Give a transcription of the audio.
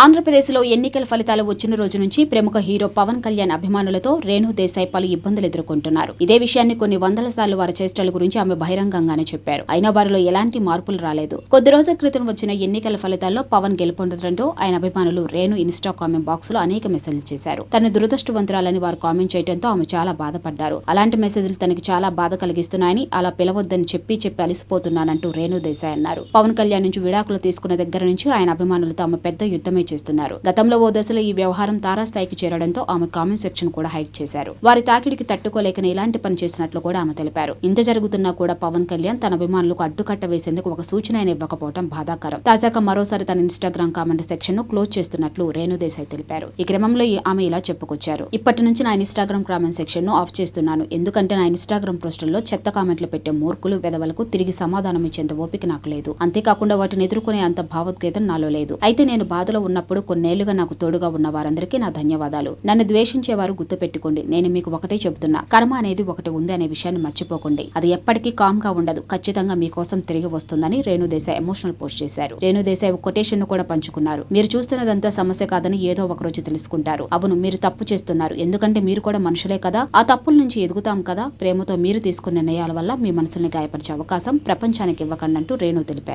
ఆంధ్రప్రదేశ్లో ఎన్నికల ఫలితాలు వచ్చిన రోజు నుంచి ప్రముఖ హీరో పవన్ కళ్యాణ్ అభిమానులతో రేణు దేశాయ్ పలు ఇబ్బందులు ఎదుర్కొంటున్నారు. ఇదే విషయాన్ని కొన్ని వందల సార్లు వారి చేష్టల గురించి ఆమె బహిరంగంగానే చెప్పారు. అయినా వారిలో ఎలాంటి మార్పులు రాలేదు. కొద్ది రోజుల క్రితం వచ్చిన ఎన్నికల ఫలితాల్లో పవన్ గెలుపొందడంతో ఆయన అభిమానులు రేణు ఇన్స్టా కామెంట్ బాక్స్లో అనేక మెసేజ్లు చేశారు. తన దురదృష్టవంతురాలని వారు కామెంట్ చేయడంతో ఆమె చాలా బాధపడ్డారు. అలాంటి మెసేజ్లు తనకి చాలా బాధ కలిగిస్తున్నాయని అలా పిలవద్దని చెప్పి చెప్పి అలిసిపోతున్నానంటూ రేణు దేశాయ్ అన్నారు. పవన్ కళ్యాణ్ నుంచి విడాకులు తీసుకున్న దగ్గర నుంచి ఆయన అభిమానులతో ఆమె పెద్ద యుద్ధమే చేస్తున్నారు. గతంలో ఓ దశలో ఈ వ్యవహారం తారాస్థాయికి చేరడంతో ఆమె కామెంట్ సెక్షన్ కూడా హైక్ చేశారు. వారి తాకిడికి తట్టుకోలేకనే ఇలాంటి పని చేసినట్లు కూడా ఆమె తెలిపారు. ఇంత జరుగుతున్నా కూడా పవన్ కళ్యాణ్ తన అభిమానులకు అడ్డుకట్ట వేసేందుకు ఒక సూచన అయినా ఇవ్వకపోవడం బాధాకరం. తాజాగా మరోసారి తన ఇన్స్టాగ్రామ్ కామెంట్ సెక్షన్ను క్లోజ్ చేస్తున్నట్లు రేణుదేశాయ్ తెలిపారు. ఈ క్రమంలో ఆమె ఇలా చెప్పుకొచ్చారు. ఇప్పటి నుంచి నా ఇన్స్టాగ్రామ్ కామెంట్ సెక్షన్ను ఆఫ్ చేస్తున్నాను. ఎందుకంటే నా ఇన్స్టాగ్రామ్ పోస్టుల్లో చెత్త కామెంట్లు పెట్టే మూర్ఖులు వెదవలకు తిరిగి సమాధానం ఇచ్చేంత ఓపిక నాకు లేదు. అంతేకాకుండా వాటిని ఎదుర్కొనే అంత భావోద్వేదం నాలో లేదు. అయితే నేను బాధలో ఉన్న ఉన్నప్పుడు కొన్నేళ్ళుగా నాకు తోడుగా ఉన్న వారందరికీ నా ధన్యవాదాలు. నన్ను ద్వేషించేవారు గుర్తుపెట్టుకోండి. నేను మీకు ఒకటే చెబుతున్నా. కర్మ అనేది ఒకటి ఉంది అనే విషయాన్ని మర్చిపోకండి. అది ఎప్పటికీ కామ్గా ఉండదు. ఖచ్చితంగా మీకోసం తిరిగి వస్తుందని రేణు దేశాయ్ ఎమోషనల్ పోస్ట్ చేశారు. రేణుదేశాయ్ ఒక కొటేషన్ను కూడా పంచుకున్నారు. మీరు చూస్తున్నదంతా సమస్య కాదని ఏదో ఒక రోజు తెలుసుకుంటారు. అవును మీరు తప్పు చేస్తున్నారు. ఎందుకంటే మీరు కూడా మనుషులే కదా? ఆ తప్పుల నుంచి ఎదుగుతాం కదా? ప్రేమతో మీరు తీసుకున్న నిర్ణయాల వల్ల మీ మనసుల్ని గాయపరిచే అవకాశం ప్రపంచానికి ఇవ్వకండి అంటూ రేణు తెలిపారు.